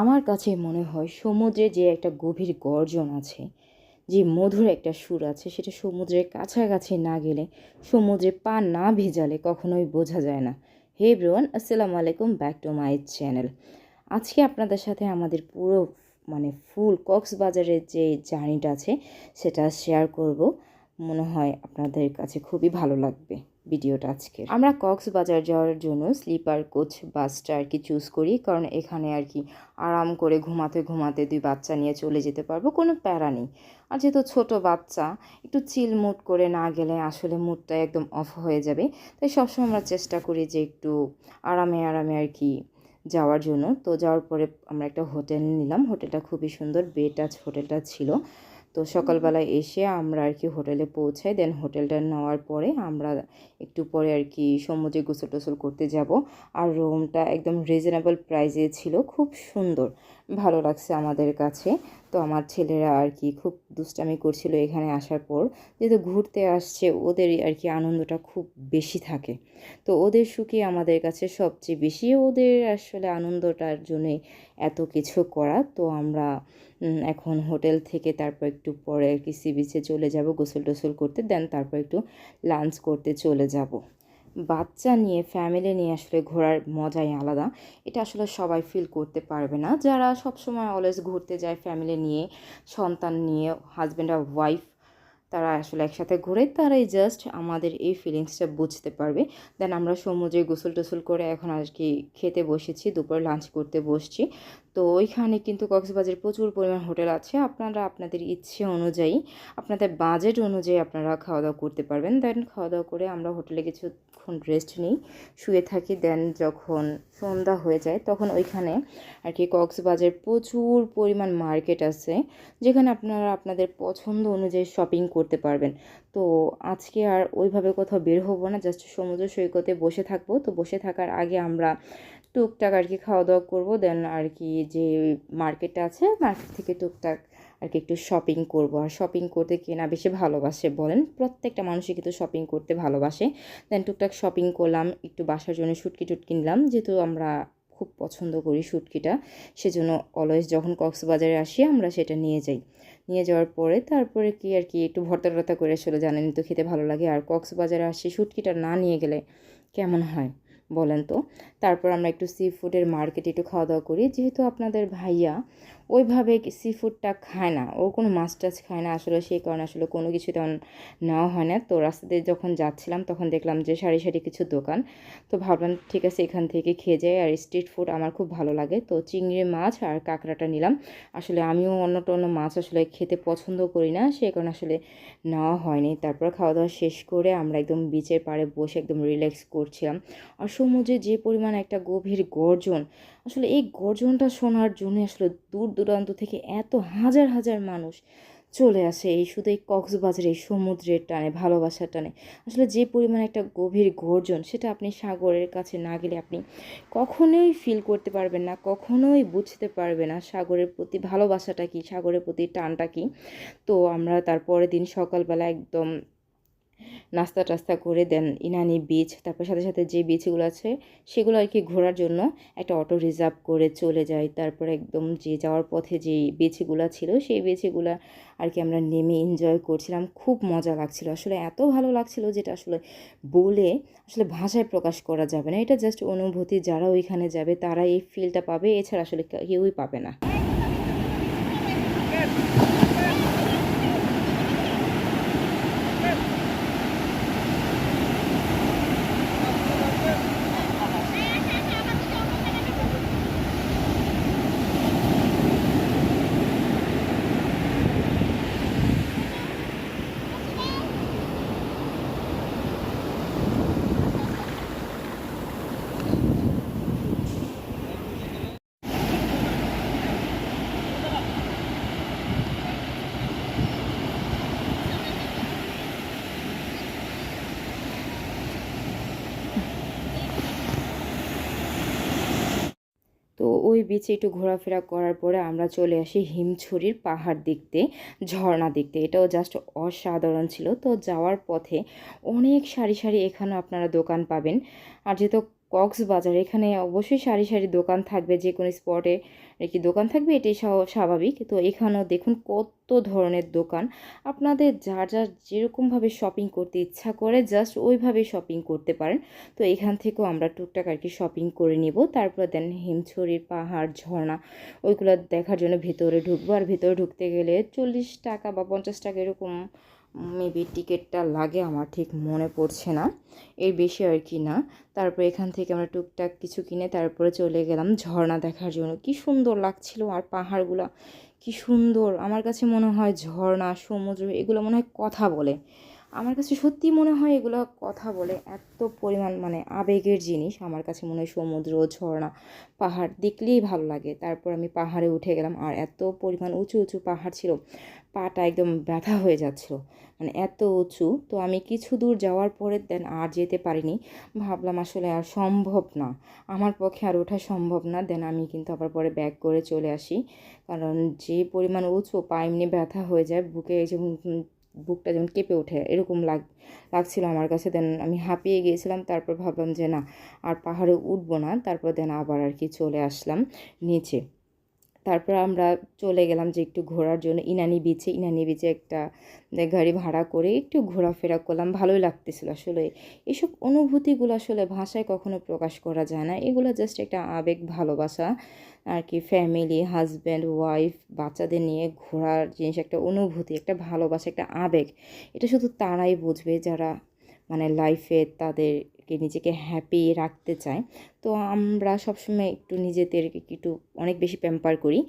আমার কাছে মনে হয় সমুদ্রে যে একটা গভীর গর্জন আছে, যে মধুর একটা সুর আছে, সেটা সমুদ্রের কাছাকাছি না গেলে, সমুদ্রে পা না ভেজালে কখনোই বোঝা যায় না। হে ব্রোয়ান, আসসালামু আলাইকুম, ব্যাক টু মাই চ্যানেল। আজকে আপনাদের সাথে আমাদের পুরো মানে ফুল কক্সবাজারের যে জার্নিটা আছে, সেটা শেয়ার করব। মনে হয় আপনাদের কাছে খুবই ভালো লাগবে। ভিডিওটা আজকে আমরা কক্সবাজার যাওয়ার জন্য স্লিপার, কোচ বাসটা আর কি চুজ করি, কারণ এখানে আর কি আরাম করে ঘুমাতে ঘুমাতে দুই বাচ্চা নিয়ে চলে যেতে পারব, কোনো প্যারা নেই। আর যেহেতু ছোটো বাচ্চা, একটু চিল মুড করে না গেলে আসলে মুডটা একদম অফ হয়ে যাবে। তাই সবসময় আমরা চেষ্টা করি যে একটু আরামে আরামে আর কি যাওয়ার জন্য। তো যাওয়ার পরে আমরা একটা হোটেল নিলাম, হোটেলটা খুবই সুন্দর, বেটাচ হোটেলটা ছিল। তো সকালবেলায় এসে আমরা আর কি হোটেলে পৌঁছাই। দেন হোটেলটা নেওয়ার পরে আমরা একটু পরে আর কি সমুদ্রে গোসল টোসল করতে যাব। আর রুমটা একদম রিজনেবল প্রাইজে ছিল। খুব সুন্দর। ভালো লাগছে আমাদের কাছে। তো আমার ছেলেরা আর কি খুব দুষ্টামি করছিল এখানে আসার পর। যেহেতু ঘুরতে আসছে ওদের আর কি আনন্দটা খুব বেশি থাকে। তো ওদের সুখী আমাদের কাছে সবচেয়ে বেশি ওদের আসলে আনন্দটার জন্যই এত কিছু করা। তো আমরা এখন হোটেল থেকে তারপর একটু পরে আর কি সি বিচে চলে যাব গোসল টোসল করতে। দেন তারপর একটু লাঞ্চ করতে চলে যাব। বাচ্চা নিয়ে ফ্যামিলি নিয়ে আসলে ঘোরার মজাই আলাদা। এটা আসলে সবাই ফিল করতে পারবে না। যারা সবসময় অলওয়েজ ঘুরতে যায় ফ্যামিলি নিয়ে, সন্তান নিয়ে হাজব্যান্ড আর ওয়াইফ তারা আসলে একসাথে ঘুরে তারাই জাস্ট আমাদের এই ফিলিংসটা বুঝতে পারবে। দেন আমরা সমুদ্রে গোসল টোসল করে এখন আর কি খেতে বসেছি, দুপুর লাঞ্চ করতে বসছি। তো ওইখানে কিন্তু কক্সবাজার প্রচুর পরিমাণ হোটেল আছে। আপনারা আপনাদের ইচ্ছে অনুযায়ী, আপনাদের বাজেট অনুযায়ী আপনারা খাওয়া দাওয়া করতে পারবেন। দেন খাওয়া দাওয়া করে আমরা হোটেলে কিছুক্ষণ রেস্ট নিই, শুয়ে থাকি। দেন যখন সন্ধ্যা হয়ে যায়, তখন ওইখানে আর কি কক্সবাজার প্রচুর পরিমাণ মার্কেট আছে। যেখানে আপনারা আপনাদের পছন্দ অনুযায়ী শপিং করতে পারবেন। তো আজকে আর ওইভাবে কোথাও বের হব না জাস্ট সমুদ্র সৈকতে বসে থাকব। তো বসে থাকার আগে আমরা টুকটাক আর কি খাওয়া দাওয়া করব দেন আর কি যে মার্কেটটা আছে, মার্কেট থেকে টুকটাক আর কি একটু শপিং করব। আর শপিং করতে কেনা বেশি ভালোবাসে বলেন? প্রত্যেকটা মানুষই কিন্তু শপিং করতে ভালোবাসে। দেন টুকটাক শপিং করলাম, একটু বাসার জন্য সুটকি টুটকি নিলাম। যেহেতু আমরা খুব পছন্দ করি শুটকিটা। সেজন্য অলওয়েজ যখন কক্সবাজারে আসি, আমরা সেটা নিয়ে যাই। নিয়ে যাওয়ার পরে তারপরে কি আর কি, একটু ভর্তা টর্তা করে আসলে জানেন তো, খেতে ভালো লাগে। আর কক্সবাজারে আসি, শুটকিটা না নিয়ে গেলে কেমন হয়? বলেন তো। তারপর আমরা একটু সি ফুডের মার্কেটে একটু খাওয়া দাওয়া করি। যেহেতু আপনাদের ভাইয়া ওইভাবে সি ফুডটা খায় না, ও কোনো মাছ টাছ খায় না, আসলে সেই কারণে আসলে কোনো কিছু তেমন নেওয়া হয় না। তো রাস্তাতে যখন যাচ্ছিলাম, তখন দেখলাম যে সারি সারি কিছু দোকান। তো ভাবলাম, ঠিক আছে, এখান থেকে খেয়ে যাই। আর স্ট্রিট ফুড আমার খুব ভালো লাগে। তো চিংড়ি মাছ আর কাঁকড়াটা নিলাম। আসলে আমিও অন্য টন্য মাছ আসলে খেতে পছন্দ করি না, সেই কারণে আসলে নেওয়া হয়নি। তারপর খাওয়া দাওয়া শেষ করে আমরা একদম বিচের পাড়ে বসে একদম রিল্যাক্স করছিলাম। আর সমুদ্রে যে পরিমাণ একটা গভীর গর্জন, আসলে এই গর্জনটা শোনার জন্য আসলে দূর দূরান্ত থেকে এত হাজার হাজার মানুষ চলে আসে এই শুধু এই কক্সবাজারে এই সমুদ্রের টানে, ভালোবাসার টানে। আসলে যে পরিমাণ একটা গভীর গর্জন, সেটা আপনি সাগরের কাছে না গেলে আপনি কখনোই ফিল করতে পারবেন না, কখনোই বুঝতে পারবে না সাগরের প্রতি ভালোবাসাটা কি, সাগরের প্রতি টানটা কি। তো আমরা তারপরের দিন সকালবেলা একদম নাস্তা টাস্তা করে দেন ইনানি বিচ তারপর সাথে সাথে যে বিচগুলো আছে সেগুলো আর কি ঘোরার জন্য একটা অটো রিজার্ভ করে চলে যাই তারপর একদম যে যাওয়ার পথে যে বিচগুলো ছিল সেই বিচগুলো আর কি আমরা নেমে এনজয় করছিলাম। খুব মজা লাগছিল। আসলে এত ভালো লাগছিল যেটা আসলে বলে আসলে ভাষায় প্রকাশ করা যাবে না। এটা জাস্ট অনুভূতি, যারা ওইখানে যাবে তারা এই ফিলটা পাবে। এছাড়া আসলে কেউই পাবে না। ওই বিচে একটু ঘোরাফেরা করার পরে আমরা চলে আসি হিমছড়ির পাহাড় দেখতে, ঝর্ণা দেখতে। এটাও জাস্ট অসাধারণ ছিল। তো যাওয়ার পথে অনেক সারি সারি এখানে আপনারা দোকান পাবেন। আর যেহেতু কক্সবাজার, এখানে অবশ্যই সারি সারি দোকান থাকবে, যে কোনো স্পটে কি দোকান থাকবে, এটাই স্বাভাবিক। তো এখানেও দেখুন কত ধরনের দোকান। আপনাদের যার যার যেরকমভাবে শপিং করতে ইচ্ছা করে জাস্ট ওইভাবে শপিং করতে পারেন। তো এখান থেকেও আমরা টুকটাক আর কি শপিং করে নিব। তারপর দেন হিমছড়ির পাহাড়, ঝর্ণা, ওইগুলো দেখার জন্য ভেতরে ঢুকবো। আর ভেতরে ঢুকতে গেলে চল্লিশ টাকা বা পঞ্চাশ টাকা এরকম মেবি টিকিটটা লাগে আমার, ঠিক মনে পড়ছে না। এর বেশি আর কি না। তারপর এখান থেকে আমরা টুকটাক কিছু কিনে তারপরে চলে গেলাম ঝর্ণা দেখার জন্য। কি সুন্দর লাগছিল আর পাহাড়গুলো, কি সুন্দর। আমার কাছে মনে হয় ঝর্ণা, সমুদ্র, এগুলো মনে হয় কথা বলে। আমার কাছে সত্যি মনে হয় এগুলো কথা বলে এত পরিমাণ মানে আবেগের জিনিস। আমার কাছে মনে হয় সমুদ্র, ঝর্ণা, পাহাড় দেখলেই ভালো লাগে। তারপর আমি পাহাড়ে উঠে গেলাম আর এত পরিমাণ উঁচু উঁচু পাহাড় ছিল, পাটা একদম ব্যথা হয়ে যাচ্ছিল। মানে এত উঁচু। তো আমি কিছু দূর যাওয়ার পরে দেন আর যেতে পারিনি। ভাবলাম আসলে আর সম্ভব না। আমার পক্ষে আর ওঠা সম্ভব না। দেন আমি কিন্তু আবার পরে ব্যাক করে চলে আসি। কারণ যে পরিমাণ উঁচু, পা এমনি ব্যথা হয়ে যায়, বুকে বুকটা যেমন কেঁপে ওঠে, এরকম লাগ, লাগছিল আমার কাছে। দেন আমি হাঁপিয়ে গিয়েছিলাম, তারপর ভাবলাম যে না, আর পাহাড়ে উঠবো না। তারপর দেন আবার আর কি চলে আসলাম নিচে। তারপর আমরা চলে গেলাম যে একটু ঘোরার জন্য ইনানি বিচে ইনানি বিচে একটা গাড়ি ভাড়া করে একটু ঘোরাফেরা করলাম। ভালোই লাগতেছিল আসলে। এসব অনুভূতিগুলো আসলে ভাষায় কখনো প্রকাশ করা যায় না। এগুলো জাস্ট একটা আবেগ, ভালোবাসা, আর কি ফ্যামিলি হাজব্যান্ড ওয়াইফ বাচ্চাদের নিয়ে ঘোরার জিনিস, একটা অনুভূতি, একটা ভালোবাসা, একটা আবেগ। এটা শুধু তারাই বুঝবে যারা মানে লাইফে তাদেরকে নিজেকে হ্যাপি রাখতে চায়। তো আমরা সবসময় একটু নিজেদেরকে একটু অনেক বেশি প্যাম্পার করি।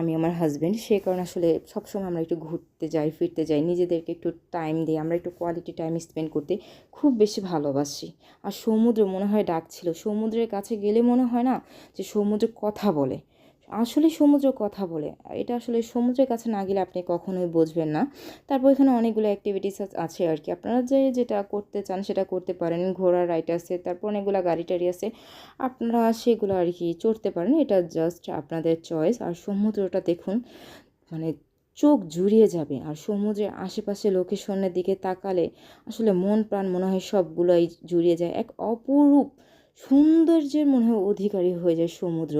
আমি আমার হাজব্যান্ড সে কারণে আসলে সবসময় আমরা একটু ঘুরতে যাই, ফিরতে যাই। নিজেদেরকে একটু টাইম দিই আমরা একটু কোয়ালিটি টাইম স্পেন্ড করতে খুব বেশি ভালোবাসি। আর সমুদ্র মনে হয় ডাকছিল সমুদ্রের কাছে গেলে মনে হয় না যে সমুদ্র কথা বলে। আসলে সমুদ্র কথা বলে। এটা আসলে সমুদ্রের কাছে না গেলে আপনি কখনোই বুঝবেন না। তারপর এখানে অনেকগুলো অ্যাক্টিভিটিস আছে আর কি। আপনারা যে যেটা করতে চান সেটা করতে পারেন। ঘোড়ার রাইড আছে, তারপর অনেকগুলো গাড়ি টাড়ি আছে। আপনারা সেগুলো আর কি চড়তে পারেন। এটা জাস্ট আপনাদের চয়েস আর সমুদ্রটা দেখুন মানে চোখ জুড়িয়ে যাবে। আর সমুদ্রের আশেপাশে লোকেশনের দিকে তাকালে আসলে মন প্রাণ মনে হয় সবগুলোই জুড়িয়ে যায়। এক অপরূপ সৌন্দর্যের মনে হয় অধিকারী হয়ে যায় সমুদ্র।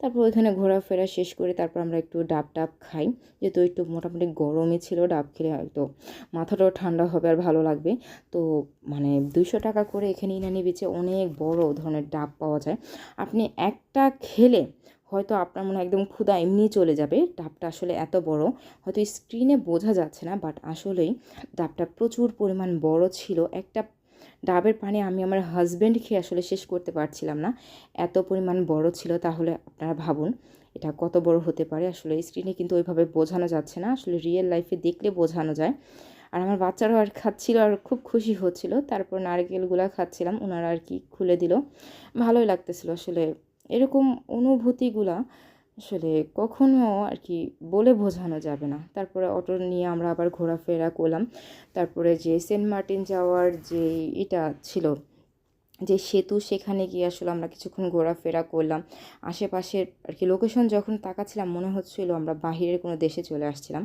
তারপর ওইখানে ঘোরাফেরা শেষ করে তারপর আমরা একটু ডাব টাব খাই। যেহেতু একটু মোটামুটি গরমই ছিল, ডাব খেলে হয়তো মাথাটাও ঠান্ডা হবে আর ভালো লাগবে। তো মানে দুশো টাকা করে এখানে ইনানি বিচে অনেক বড় ধরনের ডাব পাওয়া যায়। আপনি একটা খেলে হয়তো আপনার মনে একদম ক্ষুধা এমনি চলে যাবে। ডাবটা আসলে এত বড়, হয়তো স্ক্রিনে বোঝা যাচ্ছে না বাট আসলেই ডাবটা প্রচুর পরিমাণ বড় ছিল। একটা ডাবের পানি আমি আমার হাজব্যান্ড খেয়ে আসলে শেষ করতে পারছিলাম না। এত পরিমাণ বড় ছিল তাহলে আপনারা ভাবুন, এটা কত বড় হতে পারে? আসলে স্ক্রিনে কিন্তু ওইভাবে বোঝানো যাচ্ছে না, আসলে রিয়েল লাইফে দেখলে বোঝানো যায়। আর আমার বাচ্চারাও আর খাচ্ছিল আর খুব খুশি হচ্ছিল। তারপর নারকেলগুলা খাচ্ছিলাম ওনারা আর কি খুলে দিল। ভালোই লাগতেছিল আসলে। এরকম অনুভূতিগুলা আসলে কখনো আর কি বলে বোঝানো যাবে না। তারপরে অটো নিয়ে আমরা আবার ঘোরাফেরা করলাম। তারপরে যে সেন্ট মার্টিন যাওয়ার যে এটা ছিল যে সেতু সেখানে গিয়ে আসলে আমরা কিছুক্ষণ ঘোরাফেরা করলাম। আশেপাশের আর কি লোকেশন যখন তাকাচ্ছিলাম, মনে হচ্ছিল আমরা বাহিরের কোনো দেশে চলে আসছিলাম।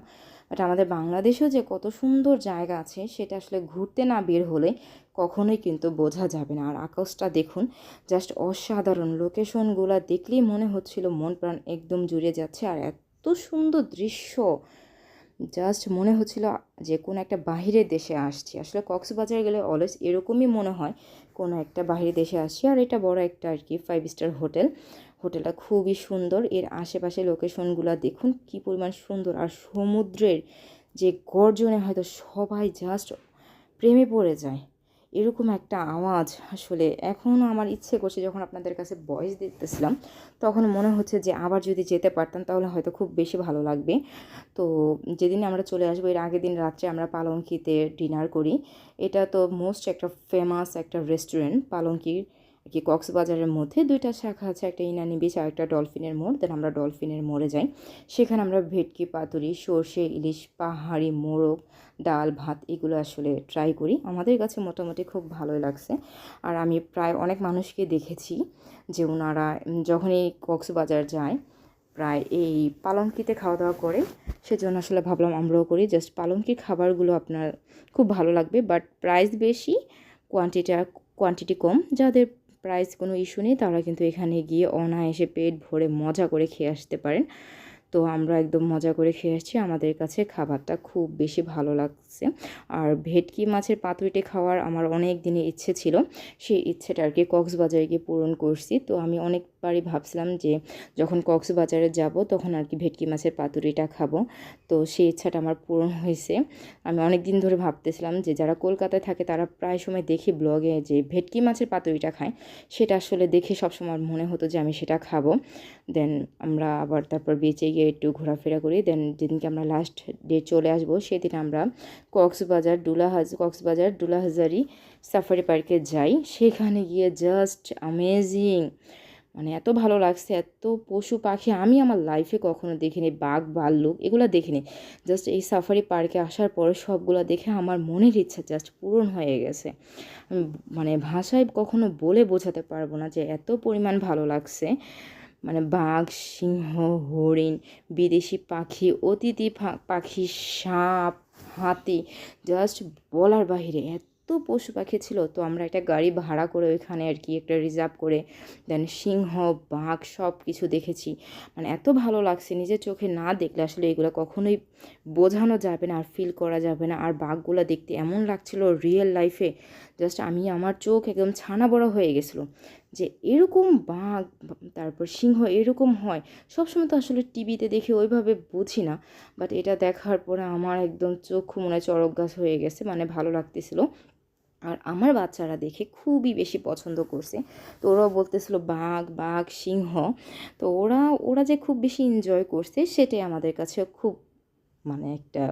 বাট আমাদের বাংলাদেশেও যে কত সুন্দর জায়গা আছে, সেটা আসলে ঘুরতে না বের হলে কখনোই কিন্তু বোঝা যাবে না। আর আকাশটা দেখুন জাস্ট অসাধারণ। লোকেশনগুলো দেখলেই মনে হচ্ছিল মন প্রাণ একদম জুড়ে যাচ্ছে। আর এত সুন্দর দৃশ্য জাস্ট মনে হচ্ছিল যে কোনো একটা বাহিরের দেশে আসছি। আসলে কক্সবাজার গেলে অলওয়েজ এরকমই মনে হয় কোনো একটা বাহির দেশে আসছি, আর এটা বড় একটা আর কি ফাইভ স্টার হোটেল হোটেলটা খুবই সুন্দর, এর আশেপাশে লোকেশনগুলো দেখুন কি পরিমাণ সুন্দর। আর সমুদ্রের যে গর্জনে হয়তো সবাই জাস্ট প্রেমে পড়ে যায়। এরকম একটা আওয়াজ আসলে এখনও আমার ইচ্ছে করছে যখন আপনাদের কাছে ভয়েস দিতেছিলাম, তখন মনে হচ্ছে যে আবার যদি যেতে পারতাম তাহলে হয়তো খুব বেশি ভালো লাগবে। তো যেদিন আমরা চলে আসব এর আগের দিন রাত্রে আমরা পালঙ্কিতে ডিনার করি। এটা তো মোস্ট একটা ফেমাস একটা রেস্টুরেন্ট পালঙ্কির কি কক্সবাজারের মধ্যে দুইটা শাখা আছে, একটা ইনানি বিচ আর একটা ডলফিনের মোড়। দেন আমরা ডলফিনের মোড়ে যাই। সেখানে আমরা ভেটকি, পাতুরি, সর্ষে, ইলিশ, পাহাড়ি, মোরগ, ডাল, ভাত এগুলো আসলে ট্রাই করি। আমাদের কাছে মোটামুটি খুব ভালোই লাগছে। আর আমি প্রায় অনেক মানুষকে দেখেছি যে ওনারা যখনই কক্সবাজার যায়, প্রায় এই পালঙ্কিতে খাওয়া দাওয়া করে, সেজন্য আসলে ভাবলাম আমরাও করি। জাস্ট পালঙ্কির খাবারগুলো আপনার খুব ভালো লাগবে বাট প্রাইস বেশি কোয়ান্টিটা কোয়ান্টিটি কম। যাদের প্রাইস কোনো ইস্যু নেই, তারা কিন্তু এখানে গিয়ে অনায়াসে পেট ভরে মজা করে খেয়ে আসতে পারেন। তো আমরা একদম মজা করে খেয়ে আসছি। আমাদের কাছে খাবারটা খুব বেশি ভালো লাগছে। আর ভেটকি মাছের পাতুরিটে খাওয়ার আমার অনেক দিনের ইচ্ছে ছিল। সেই ইচ্ছেটা আর কি কক্সবাজারে গিয়ে পূরণ করছি। তো আমি অনেকবারই ভাবছিলাম যে যখন কক্সবাজারে যাব তখন আর কি ভেটকি মাছের পাতুরিটা খাব। তো সেই ইচ্ছাটা আমার পূরণ হয়েছে। আমি অনেক দিন ধরে ভাবতেছিলাম যে যারা কলকাতায় থাকে তারা প্রায় সময় দেখি ব্লগে যে ভেটকি মাছের পাতুরিটা খায়। সেটা আসলে দেখে সবসময় মনে হতো যে আমি সেটা খাব। দেন আমরা আবার তারপর বেঁচে গিয়ে একটু ঘোরাফেরা করি। দেন যেদিনকে আমরা লাস্ট ডে চলে আসব সেদিন আমরা কক্সবাজার ডুলাহাজ কক্সবাজার ডুলাহাজারি সাফারি পার্কে যাই। সেখানে গিয়ে জাস্ট অ্যামেজিং মানে এত ভালো লাগছে, এত পশু পাখি আমি আমার লাইফে কখনো দেখিনি, বাঘ, ভাল্লুক এগুলো দেখিনি। জাস্ট এই সাফারি পার্কে আসার পরে সবগুলো দেখে আমার মনের ইচ্ছা জাস্ট পূরণ হয়ে গেছে। মানে ভাষায় কখনো বলে বোঝাতে পারব না যে এত পরিমাণ ভালো লাগছে। মানে বাঘ, সিংহ, হরিণ, বিদেশি পাখি, অতিথি পাখি, সাপ, হাতি জাস্ট বলার বাহিরে এত পশু পাখি ছিল, তো আমরা একটা গাড়ি ভাড়া করে ওইখানে আর কি একটা রিজার্ভ করে দেন সিংহ, বাঘ সব কিছু দেখেছি। মানে এত ভালো লাগছে, নিজের চোখে না দেখলে আসলে এগুলো কখনোই বোঝানো যাবে না আর ফিল করা যাবে না। আর বাঘগুলো দেখতে এমন লাগছিল রিয়েল লাইফে জাস্ট আমি আমার চোখ একদম ছানা বড় হয়ে গেছিল, যে এরকম বাঘ, তারপর সিংহ এরকম হয়, সবসময় তো আসলে টিভিতে দেখে ওইভাবে বুঝি না বাট এটা দেখার পরে আমার একদম চোখ মনে চরক গাছ হয়ে গেছে মানে ভালো লাগতেছিল। আর আমার বাচ্চারা দেখে খুবই বেশি পছন্দ করছে। তো ওরাও বলতেছিল, বাঘ বাঘ, সিংহ। তো ওরা ওরা যে খুব বেশি এনজয় করছে সেটাই আমাদের কাছে খুব মানে একটা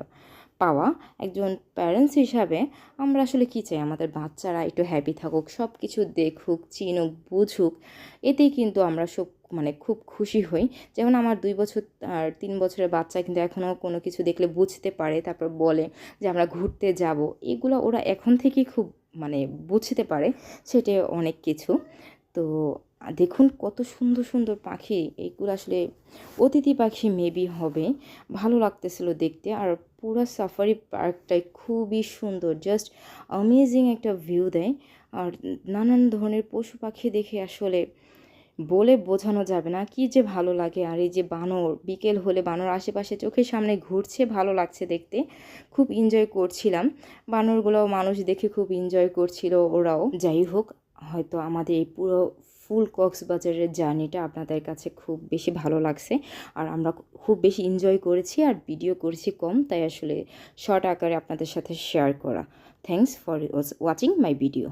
পাওয়া। একজন প্যারেন্টস হিসাবে আমরা আসলে কী চাই? আমাদের বাচ্চারা একটু হ্যাপি থাকুক সব কিছু দেখুক, চিনুক, বুঝুক, এতেই কিন্তু আমরা সব মানে খুব খুশি হই। যেমন আমার দুই বছর, আর তিন বছরের বাচ্চা কিন্তু এখনও কোনো কিছু দেখলে বুঝতে পারে, তারপর বলে যে আমরা ঘুরতে যাব। এগুলো ওরা এখন থেকেই খুব মানে বুঝতে পারে, সেটা অনেক কিছু। তো দেখুন কত সুন্দর সুন্দর পাখি এইগুলো আসলে অতিথি পাখি মেবি হবে। ভালো লাগতেছিল দেখতে, আর পুরো সাফারি পার্কটাই খুবই সুন্দর জাস্ট অ্যামেজিং একটা ভিউ দেয়। আর নানান ধরনের পশু পাখি দেখে আসলে বলে বোঝানো যাবে না। কি যে ভালো লাগে। আর এই যে বানর, বিকেল হলে বানর আশেপাশে চোখের সামনে ঘুরছে, ভালো লাগছে দেখতে। খুব এনজয় করছিলাম। বানরগুলোও মানুষ দেখে খুব এনজয় করছিল ওরাও। যাই হোক, হয়তো আমাদের এই পুরো ফুল কক্সবাজারের জার্নিটা আপনাদের কাছে খুব বেশি ভালো লাগছে। আর আমরা খুব বেশি এনজয় করেছি আর ভিডিও করেছি কম, তাই আসলে শর্ট আকারে আপনাদের সাথে শেয়ার করা। Thanks for watching my video